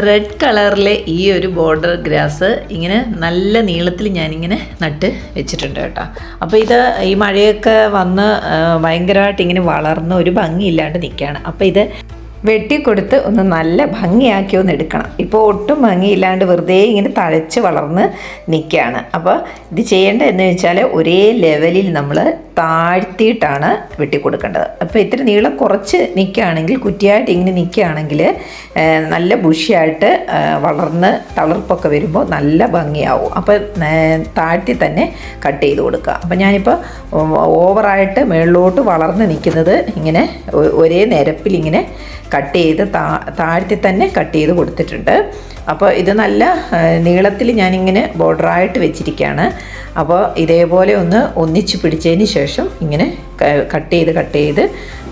Red കളറിലെ ഈ ഒരു ബോർഡർ ഗ്രാസ് ഇങ്ങനെ നല്ല നീളത്തിൽ ഞാനിങ്ങനെ നട്ട് വെച്ചിട്ടുണ്ട് കേട്ടോ. അപ്പോൾ ഇത് ഈ മഴയൊക്കെ വന്ന് ഭയങ്കരമായിട്ട് ഇങ്ങനെ വളർന്ന് ഒരു ഭംഗിയില്ലാണ്ട് നിൽക്കുകയാണ് അപ്പോൾ ഇത് വെട്ടിക്കൊടുത്ത് ഒന്ന് നല്ല ഭംഗിയാക്കി ഒന്ന് എടുക്കണം. ഇപ്പോൾ ഒട്ടും ഭംഗിയില്ലാണ്ട് വെറുതെ ഇങ്ങനെ തഴച്ച് വളർന്ന് നിൽക്കുകയാണ് അപ്പോൾ ഇത് ചെയ്യേണ്ടത് എന്ന് വെച്ചാൽ ഒരേ ലെവലിൽ നമ്മൾ താഴ്ത്തിയിട്ടാണ് വെട്ടിക്കൊടുക്കേണ്ടത്. അപ്പോൾ ഇത്തിരി നീളം കുറച്ച് നിൽക്കുകയാണെങ്കിൽ കുറ്റിയായിട്ട് ഇങ്ങനെ നിൽക്കുകയാണെങ്കിൽ നല്ല ബുഷിയായിട്ട് വളർന്ന് തളർപ്പൊക്കെ വരുമ്പോൾ നല്ല ഭംഗിയാവും. അപ്പോൾ താഴ്ത്തി തന്നെ കട്ട് ചെയ്ത് കൊടുക്കുക. അപ്പോൾ ഞാനിപ്പോൾ ഓവറായിട്ട് മുകളിലോട്ട് വളർന്ന് നിൽക്കുന്നത് ഇങ്ങനെ ഒരേ നിരപ്പിൽ ഇങ്ങനെ കട്ട് ചെയ്ത് താ താഴ്ത്തി തന്നെ കട്ട് ചെയ്ത് കൊടുത്തിട്ടുണ്ട്. അപ്പോൾ ഇത് നല്ല നീളത്തിൽ ഞാനിങ്ങനെ ബോർഡറായിട്ട് വെച്ചിരിക്കുകയാണ്. അപ്പോൾ ഇതേപോലെ ഒന്ന് ഒന്നിച്ച് പിടിച്ചതിന് ശേഷം ഇങ്ങനെ കട്ട് ചെയ്ത് കട്ട് ചെയ്ത്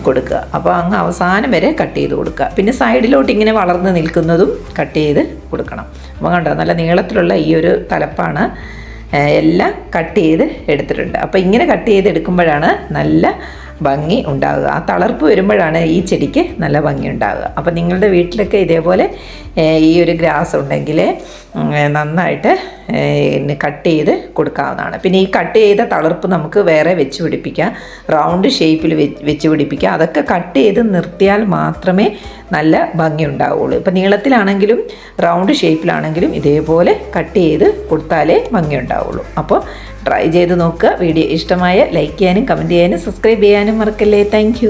കൊടുക്കുക. അപ്പോൾ അങ്ങ് അവസാനം വരെ കട്ട് ചെയ്ത് കൊടുക്കുക. പിന്നെ സൈഡിലോട്ട് ഇങ്ങനെ വളർന്ന് നിൽക്കുന്നതും കട്ട് ചെയ്ത് കൊടുക്കണം. അപ്പോൾ കണ്ടോ നല്ല നീളത്തിലുള്ള ഈ ഒരു തലപ്പാണ് എല്ലാം കട്ട് ചെയ്ത് എടുത്തിട്ടുണ്ട്. അപ്പോൾ ഇങ്ങനെ കട്ട് ചെയ്ത് എടുക്കുമ്പോഴാണ് നല്ല ഭംഗി ഉണ്ടാകുക. ആ തളർപ്പ് വരുമ്പോഴാണ് ഈ ചെടിക്ക് നല്ല ഭംഗി ഉണ്ടാകുക. അപ്പോൾ നിങ്ങളുടെ വീട്ടിലൊക്കെ ഇതേപോലെ ഈ ഒരു ഗ്രാസ് ഉണ്ടെങ്കിൽ നന്നായിട്ട് കട്ട് ചെയ്ത് കൊടുക്കാവുന്നതാണ്. പിന്നെ ഈ കട്ട് ചെയ്ത തളർപ്പ് നമുക്ക് വേറെ വെച്ച് പിടിപ്പിക്കാം. റൗണ്ട് ഷേപ്പിൽ വെച്ച് പിടിപ്പിക്കാം. അതൊക്കെ കട്ട് ചെയ്ത് നിർത്തിയാൽ മാത്രമേ നല്ല ഭംഗി ഉണ്ടാവുകയുള്ളൂ ഇപ്പം നീളത്തിലാണെങ്കിലും റൗണ്ട് ഷേപ്പിലാണെങ്കിലും ഇതേപോലെ കട്ട് ചെയ്ത് കൊടുത്താലേ ഭംഗി ഉണ്ടാവുള്ളൂ അപ്പോൾ ട്രൈ ചെയ്ത് നോക്കുക. വീഡിയോ ഇഷ്ടമായ ലൈക്ക് ചെയ്യാനും കമന്റ് ചെയ്യാനും സബ്സ്ക്രൈബ് ചെയ്യാനും മറക്കല്ലേ. താങ്ക്